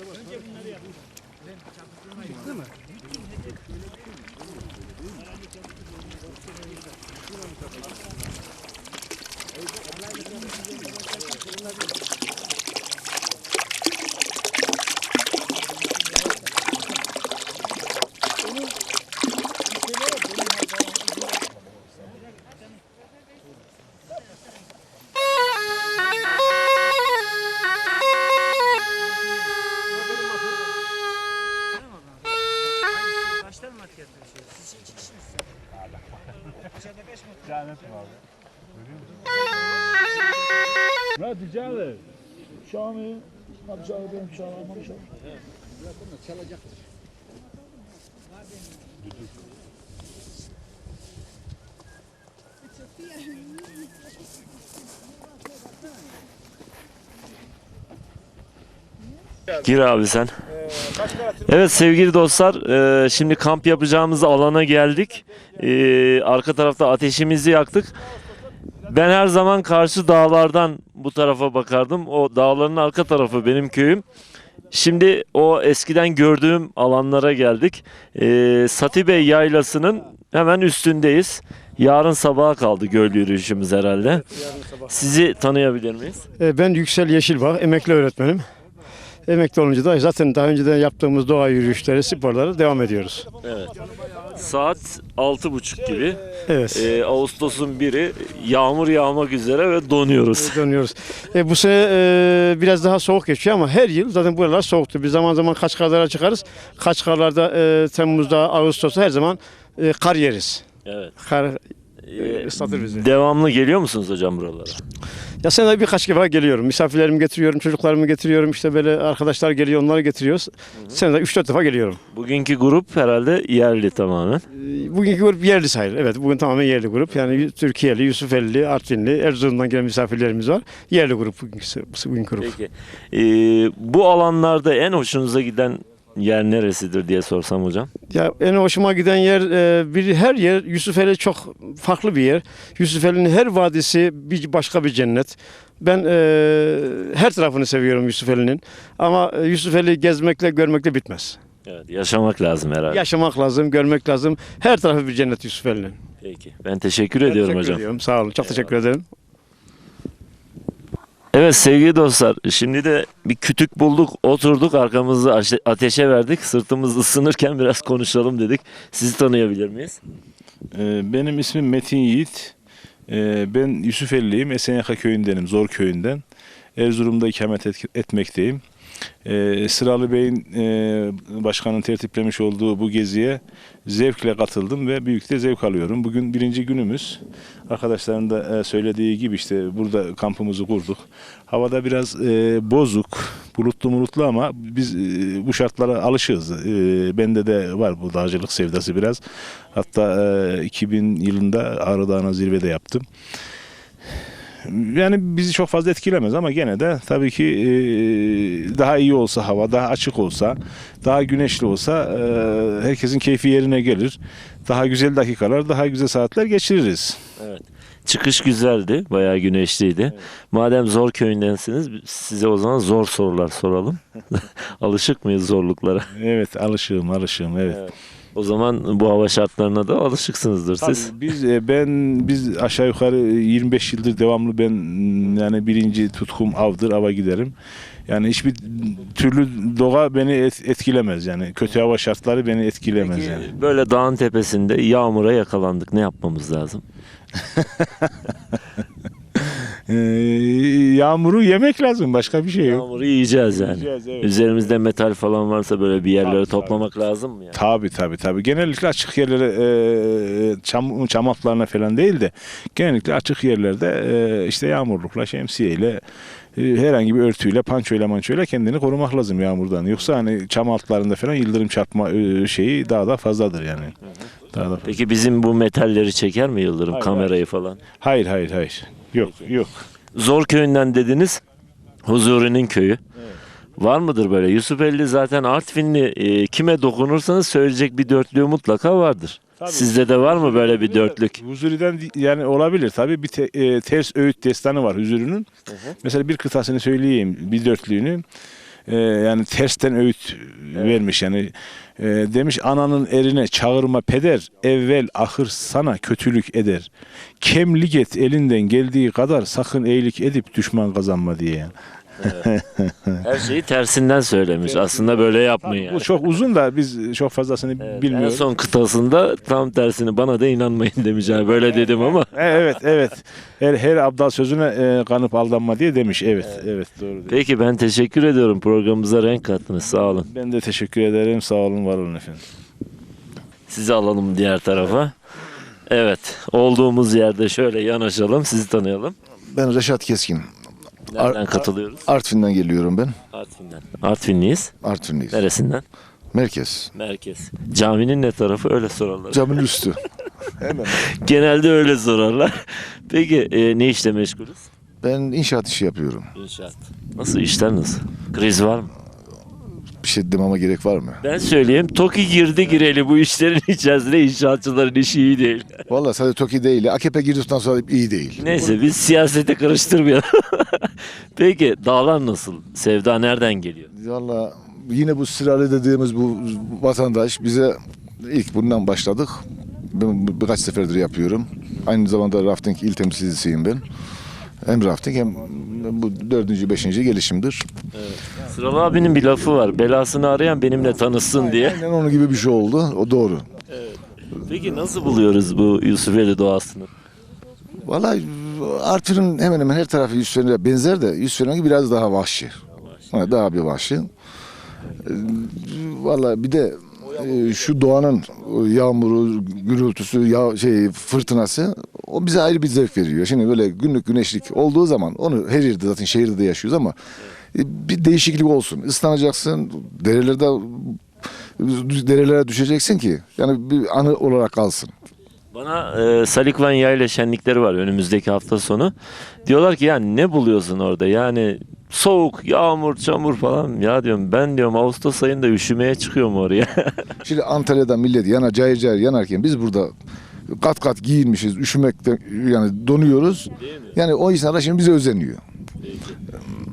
Kaçtan Hadi canım benim çalamam. Gir abi sen. Evet sevgili dostlar, e, şimdi kamp yapacağımız alana geldik. E, arka tarafta ateşimizi yaktık. Ben her zaman karşı dağlardan bu tarafa bakardım. O dağların arka tarafı benim köyüm. Şimdi o eskiden gördüğüm alanlara geldik. E, Satibey Yaylası'nın hemen üstündeyiz. Yarın sabaha kaldı göl yürüyüşümüz herhalde. Sizi tanıyabilir miyiz? E, Ben Yüksel Yeşilbağ, emekli öğretmenim. Emekli olunca da zaten daha önceden yaptığımız doğa yürüyüşleri, sporlara devam ediyoruz. Evet. Saat altı buçuk gibi. Evet. Ee, Ağustos'un biri yağmur yağmak üzere ve donuyoruz. Dönüyoruz. E, bu sene e, biraz daha soğuk geçiyor ama her yıl zaten buralar soğuktu. Biz zaman zaman Kaçkarlara çıkarız. Kaçkarlarda e, Temmuz'da, Ağustos'ta her zaman e, kar yeriz. Evet. Kar, Ee, ıslatır bizi. Devamlı geliyor musunuz hocam buralara? Ya senede birkaç defa geliyorum. Misafirlerimi getiriyorum, çocuklarımı getiriyorum. İşte böyle arkadaşlar geliyor, onları getiriyoruz. Senede 3-4 defa geliyorum. Bugünkü grup herhalde yerli tamamen. E, Bugünkü grup yerli sayılır. Evet bugün tamamen yerli grup. Yani Türkiye'li, Yusufeli, Artvinli, Erzurum'dan gelen misafirlerimiz var. Yerli grup bugünkü, bugünkü grup. Peki. Ee, bu alanlarda en hoşunuza giden yer neresidir diye sorsam hocam. Ya en hoşuma giden yer e, bir her yer Yusufeli çok farklı bir yer. Yusufeli'nin her vadisi bir başka bir cennet. Ben e, her tarafını seviyorum Yusufeli'nin. Ama e, Yusufeli gezmekle görmekle bitmez. Evet, yaşamak lazım herhalde. Yaşamak lazım, görmek lazım. Her tarafı bir cennet Yusufeli'nin. Peki. Ben teşekkür ediyorum Teşekkür hocam. ediyorum. Sağ olun. Çok teşekkür ederim. Evet sevgili dostlar şimdi de bir kütük bulduk oturduk arkamızı ateşe verdik sırtımız ısınırken biraz konuşalım dedik. Sizi tanıyabilir miyiz? Ee, Benim ismim Metin Yiğit. Ee, Ben Yusufelliyim. Esenyaka köyündenim. Zor köyünden. Erzurum'da ikamet et- etmekteyim. Ee, Sıralı Bey'in e, başkanın tertiplemiş olduğu bu geziye zevkle katıldım ve büyük de zevk alıyorum. Bugün birinci günümüz. Arkadaşların da e, söylediği gibi işte burada kampımızı kurduk. Havada biraz e, bozuk, bulutlu mulutlu ama biz e, bu şartlara alışığız. E, bende de var bu dağcılık sevdası biraz. Hatta e, 2000 yılında Ağrı Dağı'na zirvede yaptım. Yani bizi çok fazla etkilemez ama gene de tabii ki e, daha iyi olsa hava, daha açık olsa, daha güneşli olsa e, herkesin keyfi yerine gelir. Daha güzel dakikalar, daha güzel saatler geçiririz. Evet. Çıkış güzeldi bayağı güneşliydi. Madem zor köyündensiniz size o zaman zor sorular soralım. Alışık mıyız zorluklara? Evet, alışığım, alışığım, evet. Evet. O zaman bu hava şartlarına da alışıksınızdır siz. Tabii biz e, ben biz aşağı yukarı 25 yıldır devamlı ben yani birinci tutkum avdır ava giderim. Yani hiçbir türlü doğa beni et- etkilemez yani kötü hava şartları beni etkilemez Peki, yani. böyle dağın tepesinde yağmura yakalandık. Ne yapmamız lazım? Ee, yağmuru yemek lazım başka bir şey yok. Yağmuru yiyeceğiz yani. Yiyeceğiz, evet. Üzerimizde metal falan varsa böyle bir yerlere Tabii, toplamak lazım mı yani? Tabii tabii tabii. Genellikle açık yerlere e, çam, çam altlarına falan değil de genellikle açık yerlerde e, işte yağmurlukla, şemsiyeyle e, herhangi bir örtüyle, pançoyla mançoyla kendini korumak lazım yağmurdan. Yoksa hani çam altlarında falan yıldırım çarpma e, şeyi daha da fazladır yani. Daha da Peki bizim bu metalleri çeker mi Yıldırım Hayır, kamerayı falan? Hayır hayır hayır. Yok yok. Zor köyünden dediniz. Huzuri'nin köyü. Var mıdır böyle? Yusufeli zaten Artvinli e, kime dokunursanız söyleyecek bir dörtlüğü mutlaka vardır. Tabii. Sizde de var mı böyle bir dörtlük? Huzuri'den yani olabilir tabii bir te- e, ters öğüt destanı var Huzuri'nin. Mesela bir kıtasını söyleyeyim bir dörtlüğünü. E, yani tersten öğüt vermiş yani. E, demiş ananın erine çağırma peder evvel ahır sana kötülük eder. Kemlik et elinden geldiği kadar sakın eğilik edip düşman kazanma diye yani. Her şeyi tersinden söylemiş. Aslında böyle yapmayın yani. Bu çok uzun da biz çok fazlasını Evet, en bilmiyoruz. son kıtasında tam tersini bana da inanmayın demiş. Yani böyle dedim ama. E, Evet evet. Her, her abdal sözüne e, kanıp aldanma diye demiş. Evet evet, doğru. diyor. Peki ben teşekkür ediyorum. Programımıza renk kattınız. Sağ olun. Ben de teşekkür ederim. Sağ olun var olun efendim. Sizi alalım diğer tarafa. Evet. Olduğumuz yerde şöyle yanaşalım. Sizi tanıyalım. Ben Reşat Keskin. Nereden Ar- katılıyoruz? Artvin'den geliyorum ben. Artvin'den. Artvinliyiz. Artvinliyiz. Neresinden? Merkez. Merkez. Caminin ne tarafı öyle sorarlar. Camın üstü. Hemen. Genelde öyle sorarlar. Peki e, ne işle meşgulüz? Ben inşaat işi yapıyorum. İnşaat. Nasıl işler nasıl? Kriz var mı? Bir şey dememe gerek var mı? Ben söyleyeyim. TOKİ girdi gireli bu işlerin içerisinde inşaatçıların işi iyi değil. Vallahi sadece TOKİ değil. AKP girdikten sonra iyi değil. Neyse biz siyasete karıştırmayalım. Peki dağlar nasıl? Sevda nereden geliyor? Vallahi yine bu sıralı dediğimiz bu vatandaş bize ilk bundan başladık. Ben birkaç seferdir yapıyorum. Aynı zamanda rafting il temsilcisiyim ben. Hem rafting hem bu dördüncü, beşinci gelişimdir. Sıralı abinin bir lafı var. Belasını arayan benimle tanışsın diye. Aynen onun gibi bir şey oldu. O doğru. Peki nasıl buluyoruz bu Yusufeli doğasını? Vallahi Arthur'un hemen hemen her tarafı Yusuf'una benzer de Yusuf'un biraz daha vahşi. Ha, Daha bir vahşi. Ee, Vallahi bir de e, şu doğanın yağmuru, gürültüsü, ya, şey fırtınası o bize ayrı bir zevk veriyor. Şimdi böyle günlük güneşlik olduğu zaman onu her yerde zaten şehirde de yaşıyoruz ama e, bir değişiklik olsun. Islanacaksın, derelerde derelere düşeceksin ki yani bir anı olarak kalsın. Bana e, Salikvan Yayla şenlikleri var önümüzdeki hafta sonu. Diyorlar ki yani ne buluyorsun orada? Yani soğuk, yağmur, çamur falan. Ya diyorum ben diyorum Ağustos ayında üşümeye çıkıyorum oraya. Şimdi Antalya'da millet yana cayır cayır yanarken biz burada kat kat giyinmişiz, üşümekten yani donuyoruz. Yani o insanlar şimdi bize özeniyor.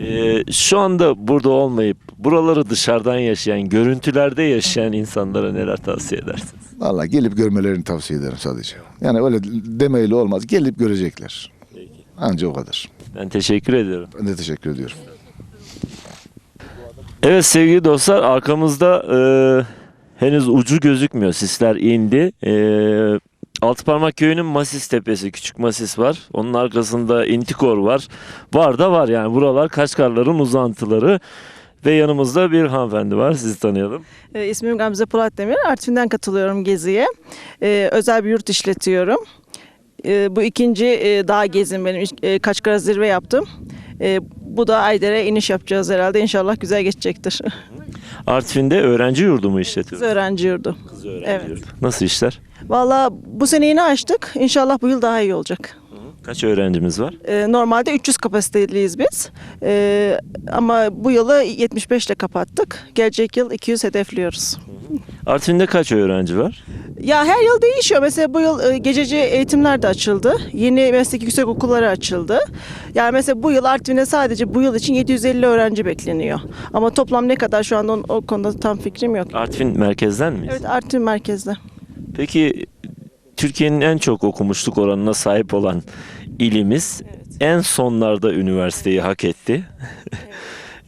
E, şu anda burada olmayıp buraları dışarıdan yaşayan, görüntülerde yaşayan insanlara neler tavsiye edersiniz? Vallahi gelip görmelerini tavsiye ederim sadece. Yani öyle demeyle olmaz. Gelip görecekler. Anca o kadar. Ben teşekkür ediyorum. Ben de teşekkür ediyorum. Evet sevgili dostlar arkamızda e, henüz ucu gözükmüyor. Sisler indi. E, Altıparmak köyünün Masis tepesi, küçük Masis var. Onun arkasında Intikor var. Var da var yani buralar Kaşgarların uzantıları. Ve yanımızda bir hanımefendi var. Sizi tanıyalım. E, İsmim Gamze Polat Demir. Artvin'den katılıyorum geziye. E, özel bir yurt işletiyorum. E, bu ikinci e, dağ gezim benim. E, Kaçkara zirve yaptım. E, bu da Ayder'e iniş yapacağız herhalde. İnşallah güzel geçecektir. Artvin'de öğrenci yurdu mu Kız işletiyoruz? öğrenci yurdu. Kız öğrenci Evet. yurdu. Nasıl işler? Valla bu sene yeni açtık. İnşallah bu yıl daha iyi olacak. Kaç öğrencimiz var? E, normalde 300 kapasiteliyiz biz. E, ama bu yılı 75 ile kapattık. Gelecek yıl 200 hedefliyoruz. Artvin'de kaç öğrenci var? Ya her yıl değişiyor. Mesela bu yıl e, gececi eğitimler de açıldı. Yeni meslek yüksek okulları açıldı. Yani mesela bu yıl Artvin'e sadece bu yıl için 750 öğrenci bekleniyor. Ama toplam ne kadar şu anda o, o konuda tam fikrim yok. Artvin merkezden miyiz? Evet Artvin merkezde. Peki Türkiye'nin en çok okumuşluk oranına sahip olan ilimiz en sonlarda üniversiteyi hak etti.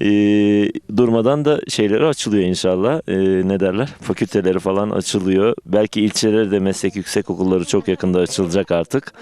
Ee, durmadan da şeyleri açılıyor inşallah. Ee, ne derler? Fakülteleri falan açılıyor. Belki ilçeleri de meslek yüksek okulları çok yakında açılacak artık.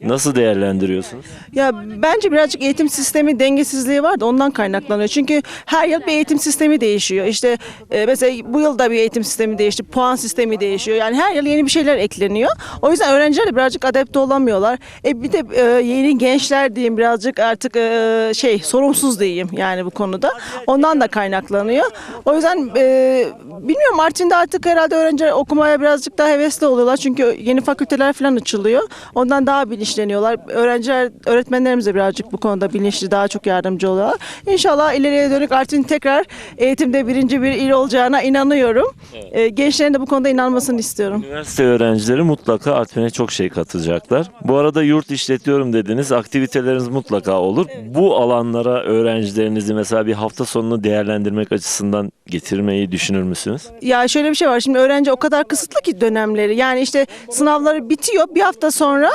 Nasıl değerlendiriyorsunuz? Ya bence birazcık eğitim sistemi dengesizliği var da ondan kaynaklanıyor. Çünkü her yıl bir eğitim sistemi değişiyor. İşte e, mesela bu yıl da bir eğitim sistemi değişti. Puan sistemi değişiyor. Yani her yıl yeni bir şeyler ekleniyor. O yüzden öğrenciler de birazcık adapte olamıyorlar. E bir de e, yeni gençler diyeyim birazcık artık e, şey sorumsuz diyeyim yani bu konuda. Ondan da kaynaklanıyor. O yüzden e, bilmiyorum Artvin'de artık herhalde öğrenciler okumaya birazcık daha hevesli oluyorlar. Çünkü yeni fakülteler falan açılıyor. Ondan daha bilinçli bilinçleniyorlar. Öğrenciler, öğretmenlerimiz de birazcık bu konuda bilinçli, daha çok yardımcı oluyorlar. İnşallah ileriye dönük Artvin tekrar eğitimde birinci bir il olacağına inanıyorum. Ee, gençlerin de bu konuda inanmasını istiyorum. Üniversite öğrencileri mutlaka Artvin'e çok şey katacaklar. Bu arada yurt işletiyorum dediniz. Aktiviteleriniz mutlaka olur. Bu alanlara öğrencilerinizi mesela bir hafta sonunu değerlendirmek açısından getirmeyi düşünür müsünüz? Ya şöyle bir şey var. Şimdi öğrenci o kadar kısıtlı ki dönemleri. Yani işte sınavları bitiyor. Bir hafta sonra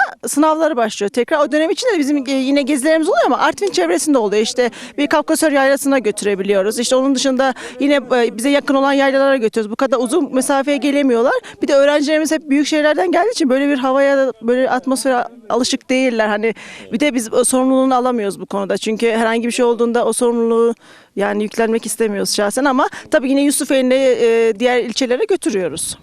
sınavları başlıyor. Tekrar o dönem içinde de bizim e, yine gezilerimiz oluyor ama Artvin çevresinde oluyor. İşte bir Kafkasör yaylasına götürebiliyoruz. İşte onun dışında yine e, bize yakın olan yaylalara götürüyoruz. Bu kadar uzun mesafeye gelemiyorlar. Bir de öğrencilerimiz hep büyük şehirlerden geldiği için böyle bir havaya böyle atmosfere alışık değiller. Hani bir de biz sorumluluğunu alamıyoruz bu konuda. Çünkü herhangi bir şey olduğunda o sorumluluğu yani yüklenmek istemiyoruz şahsen ama tabii yine Yusufeli'ne e, diğer ilçelere götürüyoruz.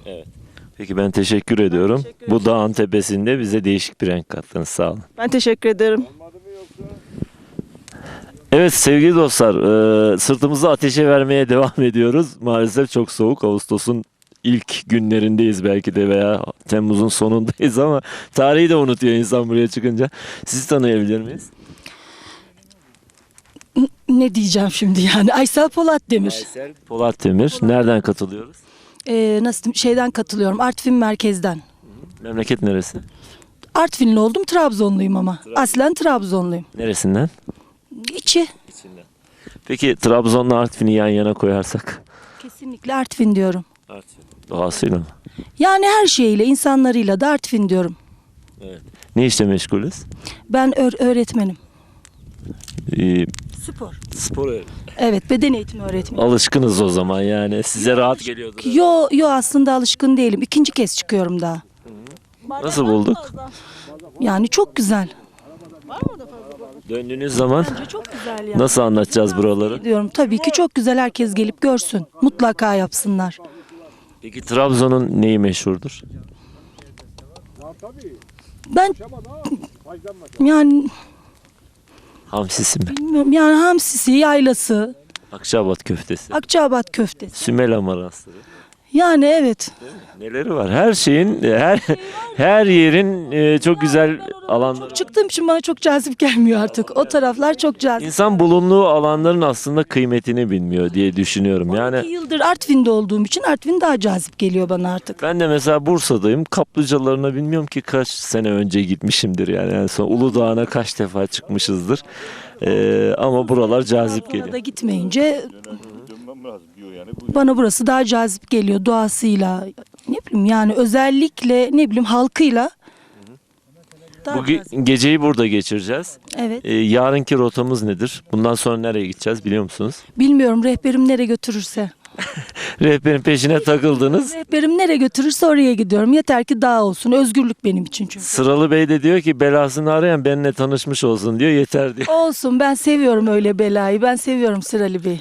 Peki ben teşekkür ediyorum. Bu dağın tepesinde bize değişik bir renk kattınız. Sağ olun. Ben teşekkür ederim. Evet sevgili dostlar, e, sırtımızı ateşe vermeye devam ediyoruz. Maalesef çok soğuk. Ağustos'un ilk günlerindeyiz belki de veya Temmuz'un sonundayız ama tarihi de unutuyor insan buraya çıkınca. Sizi tanıyabilir miyiz? ne diyeceğim şimdi yani Aysel Polat Demir. Polat Demir. Nereden katılıyoruz? Ee, nasıl diyeyim, şeyden katılıyorum Artvin merkezden. Memleket neresi? Artvinli oldum Trabzonluyum ama. Aslen Trabzonluyum. Neresinden? İçi. Peki Trabzon'la Artvin'i yan yana koyarsak? Kesinlikle Artvin diyorum. Doğasıyla mı? Yani her şeyiyle insanlarıyla da Artvin diyorum. Ne işle meşgulüz? Ben öğ- öğretmenim. Ee, Spor. spor Evet beden eğitimi öğretmeni. Alışkınız o zaman yani. Size rahat geliyordur. Yo yo aslında alışkın değilim. İkinci kez çıkıyorum daha. Nasıl bulduk? Yani çok güzel. Döndüğünüz zaman Çok güzel yani. nasıl anlatacağız buraları? Diyorum tabii ki çok güzel herkes gelip görsün. Mutlaka yapsınlar. Peki Trabzon'un neyi meşhurdur? Ben yani Hamsisi mi? bilmiyorum yani hamsisi, yaylası, Akçabat köftesi. Akçaabat köftesi. Sümela marasları. Yani evet. Neleri var? Her şeyin, her her yerin e, çok güzel alanları. Çıktığım için bana çok cazip gelmiyor artık. O taraflar çok cazip. İnsan bulunduğu alanların aslında kıymetini bilmiyor diye düşünüyorum. Yani yıldır Artvin'de olduğum için Artvin daha cazip geliyor bana artık. ben de mesela Bursa'dayım. Kaplıcalarına bilmiyorum ki kaç sene önce gitmişimdir yani. En son Uludağ'ına kaç defa çıkmışızdır. E, ama buralar cazip geliyor. gitmeyince bana burası daha cazip geliyor doğasıyla. Ne bileyim yani özellikle ne bileyim halkıyla. Daha Bu ge- cazip. geceyi burada geçireceğiz. Evet. E, yarınki rotamız nedir? Bundan sonra nereye gideceğiz biliyor musunuz? Bilmiyorum rehberim nereye götürürse. Rehberin peşine takıldınız. Rehberim nereye götürürse oraya gidiyorum. Yeter ki dağ olsun. Özgürlük benim için çünkü. Sıralı Bey de diyor ki belasını arayan benimle tanışmış olsun diyor yeter diyor. Olsun ben seviyorum öyle belayı. Ben seviyorum Sırali Bey.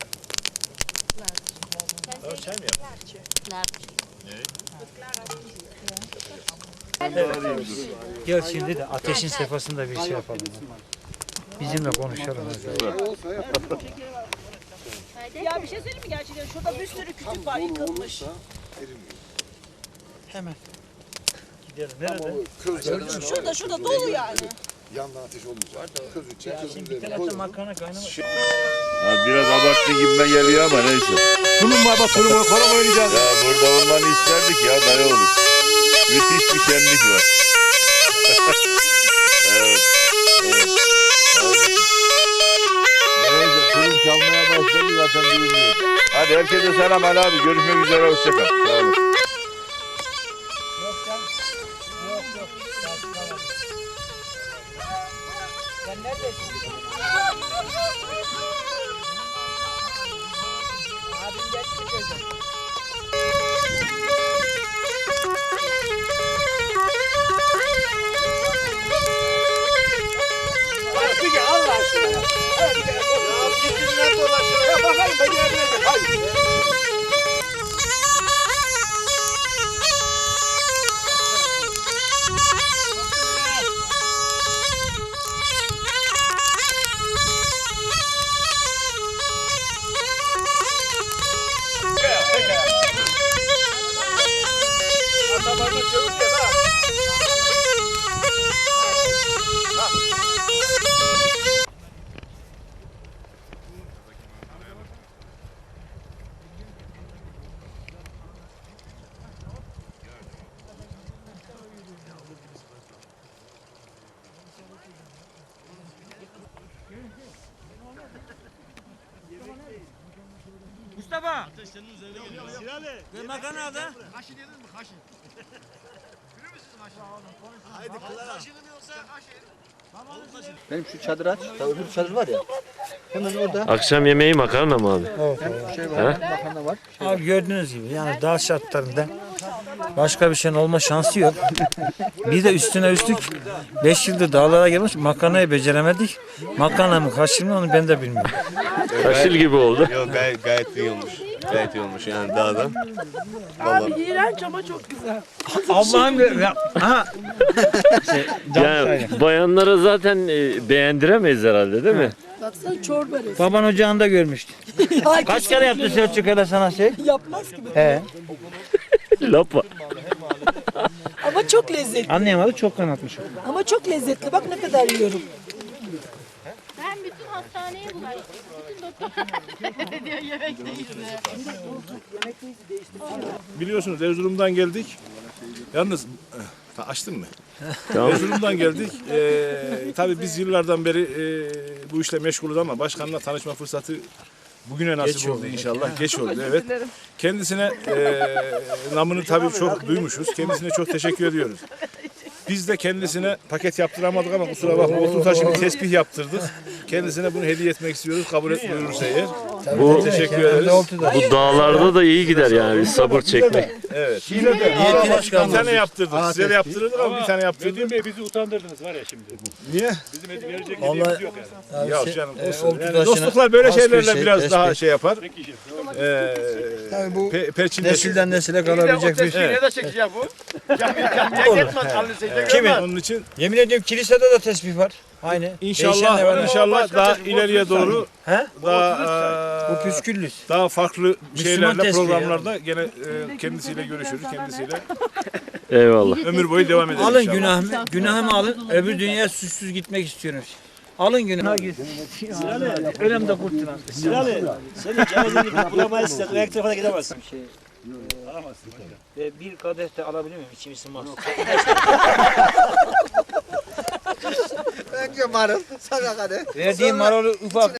eh klarer. Gel şimdi de ateşin sefasında bir şey yapalım. Bizimle konuşalım. Ya bir şey söyleyeyim mi gerçekten? Şurada bir sürü kütük var yıkılmış. Hemen. Gidelim. Nerede? Şurada şurada dolu yani. Yandan ateş olmayacak. Köz için közün Bir tarafta makarna kaynamış. biraz abarttı gibime geliyor ama neyse. Tulum var bak tulum var. Kola oynayacağız. Ya burada olmanı isterdik ya dayı olur. Müthiş bir şenlik var. evet. evet. Neyse tulum çalmaya başladı zaten duyuluyor. Hadi herkese selam Ali abi. Görüşmek üzere. Hoşçakal. Sağ olun. Hayır. Mustafa. Ve makarna nerede? Benim şu çadır aç. Ya öbür çadır var ya. Hemen orada. Akşam yemeği makarna mı abi? Şey var. Makarna var. Abi gördüğünüz gibi yani dağ şartlarında başka bir şeyin olma şansı yok. Bir de üstüne üstlük 5 yıldır dağlara gelmiş makarnayı beceremedik. Makarna mı kaşır mı onu ben de bilmiyorum. Kaşıl gibi oldu. Yok gayet, gayet iyi olmuş. Gayet iyi olmuş yani dağdan. Allah'ım ya. Ha. Yani bayanlara zaten e, beğendiremeyiz herhalde değil mi? Baksana çorba resmi. Baban ocağında görmüştüm. Kaç kere yaptı Selçuk öyle sana şey? Yapmaz gibi. He. Lapa. Ama çok lezzetli. Anlayamadı çok kanatmış. Ama çok lezzetli. Bak ne kadar yiyorum. Ben bütün hastaneye bulaştım. Biliyorsunuz Erzurum'dan geldik. Yalnız eh, ta- açtın mı? Tamam. Erzurum'dan geldik. Ee, tabii biz yıllardan beri e, bu işle meşgulüz ama başkanla tanışma fırsatı bugüne nasip oldu inşallah. Geç oldu evet. Kendisine e, namını tabii çok duymuşuz. Kendisine çok teşekkür ediyoruz. Biz de kendisine paket yaptıramadık ama kusura bakma otu taşı bir tesbih yaptırdık. Kendisine bunu hediye etmek istiyoruz. Kabul et buyurursa eğer. Bu, Teşekkür ederiz. bu dağlarda da iyi gider yani bir sabır çekmek. Evet. Bir tane yaptırdık. Size de yaptırırdık ama bir tane yaptırdık. Bey bizi utandırdınız var ya şimdi. Niye? Bizim hedi- verecek hediyemiz yok yani. Ya canım olsun. Yani dostluklar böyle şeylerle biraz daha şey yapar. Ee, Tabii bu pe, perçinleşir. nesilden nesile kalabilecek bir şey. Evet. Kimin? Onun için Yemin ediyorum kilisede de tesbih var. Aynı. Değişen de inşallah var. inşallah daha ileriye doğru He? daha Bu püsküllüs. daha farklı şeylerle tesbih programlarda gene eee, kendisiyle görüşürüz kendisiyle. Eyvallah. Ömür boyu devam ederiz Alın inşallah. günahımı, günahımı alın. Öbür dünyaya suçsuz gitmek istiyorum. Alın günahımı. Önemde kurtulan. Sırali. Senin cevizini bulamayız. Ayak tarafa gidemezsin. Şey, Alamazsın. Ve bir kadeh de alabilir miyim? İçim ısınmaz. Verdiğim marul ufak